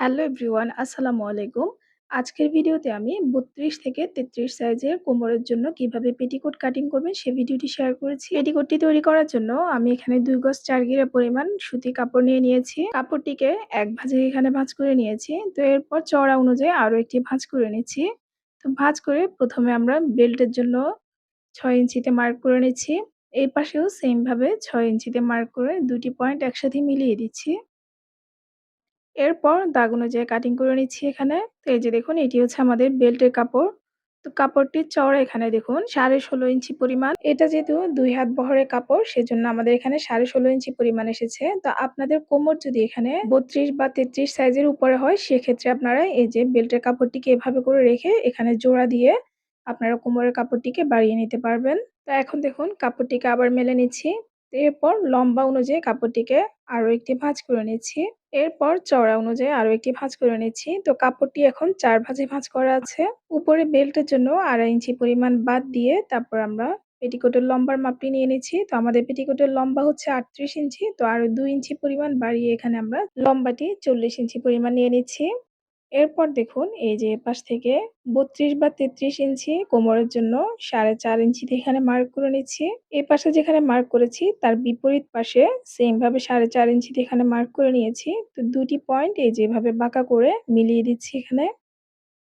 Hello everyone, আসসালামু আলাইকুম। আজকের ভিডিওতে আমি বত্রিশ থেকে তেত্রিশ সাইজের কোমরের জন্য কীভাবে পেটিকোট কাটিং করবেন সে ভিডিওটি শেয়ার করেছি। পেটিকোটটি তৈরি করার জন্য আমি এখানে দুই গজ চার গিরা পরিমাণ সুতি কাপড় নিয়ে নিয়েছি। কাপড়টিকে এক ভাঁজে এখানে ভাঁজ করে নিয়েছি। তো এরপর চড়া অনুযায়ী আরও একটি ভাঁজ করে নিচ্ছি। তো ভাঁজ করে প্রথমে আমরা বেল্টের জন্য ছয় ইঞ্চিতে মার্ক করে নিচ্ছি। এই পাশেও সেমভাবে ছয় ইঞ্চিতে মার্ক করে দুটি পয়েন্ট একসাথে মিলিয়ে দিচ্ছি। এরপর দাগ অনুযায়ী কাটিং করে নিচ্ছি এখানে। তো এই যে দেখুন, এটি হচ্ছে আমাদের বেল্টের কাপড়। তো কাপড়টির চওড়া এখানে দেখুন, সাড়ে ষোলো ইঞ্চি পরিমাণ। এটা যেহেতু দুই হাত বহরের কাপড়, সেজন্য আমাদের এখানে সাড়ে ষোলো ইঞ্চি পরিমাণ এসেছে। তো আপনাদের কোমর যদি এখানে বত্রিশ বা তেত্রিশ সাইজের উপরে হয়, সেক্ষেত্রে আপনারা এই যে বেল্টের কাপড়টিকে এভাবে করে রেখে এখানে জোড়া দিয়ে আপনারা কোমরের কাপড়টিকে বাড়িয়ে নিতে পারবেন। তো এখন দেখুন, কাপড়টিকে আবার মেলে নিচ্ছি। এরপর লম্বা অনুযায়ী কাপড়টিকে আরও একটি ভাঁজ করে নিচ্ছি। এরপর চওড়া অনুযায়ী আরও একটি ভাঁজ করে নিচ্ছি। তো কাপড়টি এখন চার ভাঁজে ভাঁজ করা আছে। উপরে বেল্টের জন্য আড়াই ইঞ্চি পরিমাণ বাদ দিয়ে তারপর আমরা পেটিকোটের লম্বার মাপটি নিয়ে নিচ্ছি। তো আমাদের পেটিকোটের লম্বা হচ্ছে আটত্রিশ ইঞ্চি। তো আরও দুই ইঞ্চি পরিমাণ বাড়িয়ে এখানে আমরা লম্বাটি চল্লিশ ইঞ্চি পরিমাণ নিয়ে নিচ্ছি। এরপর দেখুন, এই যে পাশ থেকে বত্রিশ বা তেত্রিশ ইঞ্চি কোমরের জন্য সাড়ে চার ইঞ্চিতে এখানে মার্ক করে নিচ্ছি। এই পাশে যেখানে মার্ক করেছি, তার বিপরীত পাশে সেম ভাবে সাড়ে চার ইঞ্চিতে এখানে মার্ক করে নিয়েছি, তো দুটি পয়েন্ট এই যেভাবে বাঁকা করে মিলিয়ে দিচ্ছি এখানে।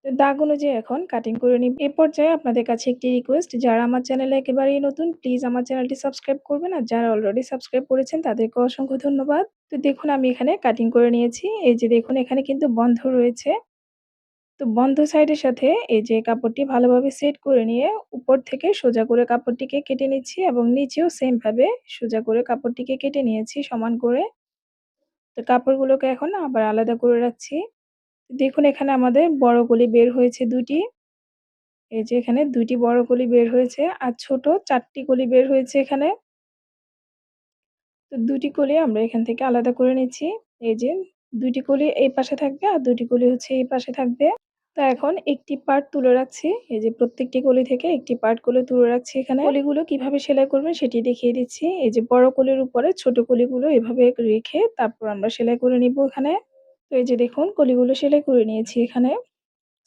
দাগ অনুযায়ী এখন কাটিং করে নিব। এ পর্যায়ে আপনাদের কাছে একটি রিকোয়েস্ট যারা আমার চ্যানেলে একেবারেই নতুন প্লিজ আমার চ্যানেলটি সাবস্ক্রাইব করবেন। আর যারা অলরেডি সাবস্ক্রাইব করেছেন, তাদেরকে অসংখ্য ধন্যবাদ। তো দেখুন, আমি এখানে কাটিং করে নিয়েছি। এই যে দেখুন, এখানে কিন্তু বন্ধ রয়েছে। তো বন্ধ সাইডের সাথে এই যে কাপড়টি ভালোভাবে সেট করে নিয়ে উপর থেকে সোজা করে কাপড়টিকে কেটে নিচ্ছি এবং নিচেও সেমভাবে সোজা করে কাপড়টিকে কেটে নিয়েছি সমান করে। তো কাপড়গুলোকে এখন আবার আলাদা করে রাখছি। দেখুন, এখানে আমাদের বড় কলি বের হয়েছে দুটি। এই যে এখানে দুটি বড় কলি বের হয়েছে আর ছোট চারটি কলি বের হয়েছে এখানে। তো দুটি কলি আমরা এখান থেকে আলাদা করে নিচ্ছি। এই যে দুটি কলি এই পাশে থাকবে আর দুটি কলি হচ্ছে এই পাশে থাকবে। তো এখন একটি পার্ট তুলে রাখছি। এই যে প্রত্যেকটি কলি থেকে একটি পার্ট করে তুলে রাখছি এখানে। কলিগুলো কীভাবে সেলাই করবেন সেটি দেখিয়ে দিচ্ছি। এই যে বড় কলির উপরে ছোট কলিগুলো এভাবে রেখে তারপর আমরা সেলাই করে নিব এখানে। তো এই যে দেখুন কলিগুলো সেলাই করে নিয়েছি এখানে।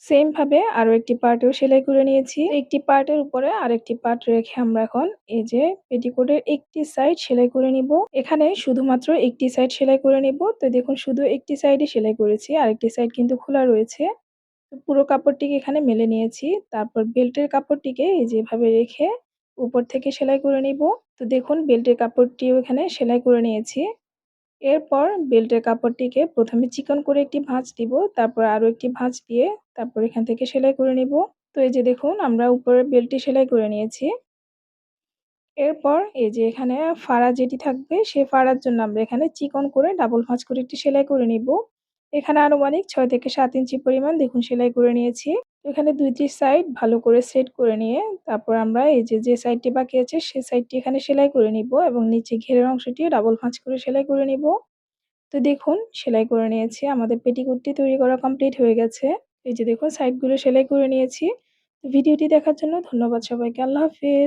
সেম ভাবে আরও একটি পার্টেও সেলাই করে নিয়েছি। একটি পার্টের উপরে আরেকটি পার্ট রেখে আমরা এখন এই যে পেটিকোটের একটি সাইড সেলাই করে নিব। এখানে শুধুমাত্র একটি সাইড সেলাই করে নিব। তো দেখুন, শুধু একটি সাইডে সেলাই করেছি, আরেকটি সাইড কিন্তু খোলা রয়েছে। পুরো কাপড়টিকে এখানে মেলে নিয়েছি। তারপর বেল্টের কাপড়টিকে এই যেভাবে রেখে উপর থেকে সেলাই করে নিব। তো দেখুন, বেল্টের কাপড়টিও এখানে সেলাই করে নিয়েছি। এরপর বেল্টের কাপড়টিকে প্রথমে চিকন করে একটি ভাঁজ দিব, তারপর আরও একটি ভাঁজ দিয়ে তারপর এখান থেকে সেলাই করে নিব। তো এই যে দেখুন, আমরা উপরে বেল্টটি সেলাই করে নিয়েছি। এরপর এই যে এখানে ফাড়া যেটি থাকবে, সে ফাড়ার জন্য আমরা এখানে চিকন করে ডাবল ভাঁজ করে একটি সেলাই করে নিব। এখানে আনুমানিক ছয় থেকে সাত ইঞ্চি পরিমাণ দেখুন সেলাই করে নিয়েছি। এখানে দুইটি সাইড ভালো করে সেট করে নিয়ে তারপর আমরা এই যে যে সাইডটি বাকি আছে সে সাইডটি এখানে সেলাই করে নিব এবং নিচে ঘেরের অংশটি ডাবল ফাঁচ করে সেলাই করে নিব। তো দেখুন, সেলাই করে নিয়েছি, আমাদের পেটিকুটটি তৈরি করা কমপ্লিট হয়ে গেছে। এই যে দেখুন সাইডগুলো সেলাই করে নিয়েছি। ভিডিওটি দেখার জন্য ধন্যবাদ সবাইকে, আল্লাহ হাফিজ।